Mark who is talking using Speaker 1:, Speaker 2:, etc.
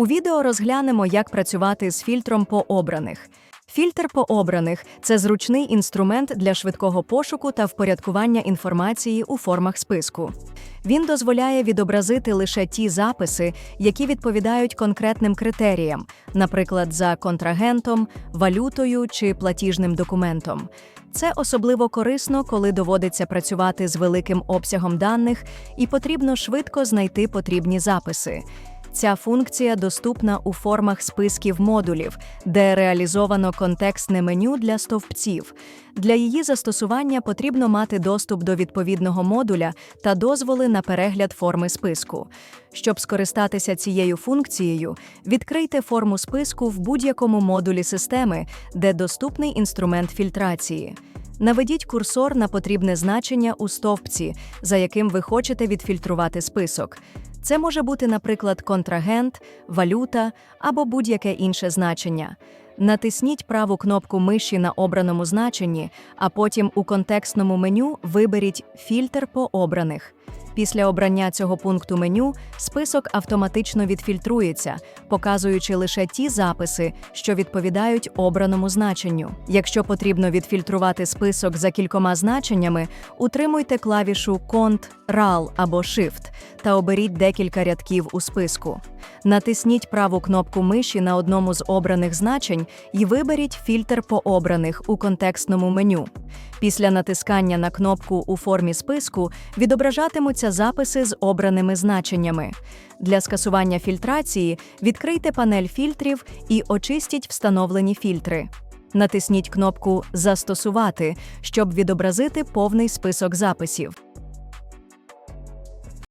Speaker 1: У відео розглянемо, як працювати з фільтром по обраних. Фільтр по обраних це зручний інструмент для швидкого пошуку та впорядкування інформації у формах списку. Він дозволяє відобразити лише ті записи, які відповідають конкретним критеріям, наприклад, за контрагентом, валютою чи платіжним документом. Це особливо корисно, коли доводиться працювати з великим обсягом даних і потрібно швидко знайти потрібні записи. Ця функція доступна у формах списків модулів, де реалізовано контекстне меню для стовпців. Для її застосування потрібно мати доступ до відповідного модуля та дозволи на перегляд форми списку. Щоб скористатися цією функцією, відкрийте форму списку в будь-якому модулі системи, де доступний інструмент фільтрації. Наведіть курсор на потрібне значення у стовпці, за яким ви хочете відфільтрувати список. Це може бути, наприклад, контрагент, валюта або будь-яке інше значення. Натисніть праву кнопку миші на обраному значенні, а потім у контекстному меню виберіть Фільтр по обраних. Після обрання цього пункту меню список автоматично відфільтрується, показуючи лише ті записи, що відповідають обраному значенню. Якщо потрібно відфільтрувати список за кількома значеннями, утримуйте клавішу Cont, RAL або Shift та оберіть декілька рядків у списку. Натисніть праву кнопку миші на одному з обраних значень і виберіть фільтр по обраних у контекстному меню. Після натискання на кнопку у формі списку відображатимуться записи з обраними значеннями. Для скасування фільтрації відкрийте панель фільтрів і очистіть встановлені фільтри. Натисніть кнопку Застосувати, щоб відобразити повний список записів.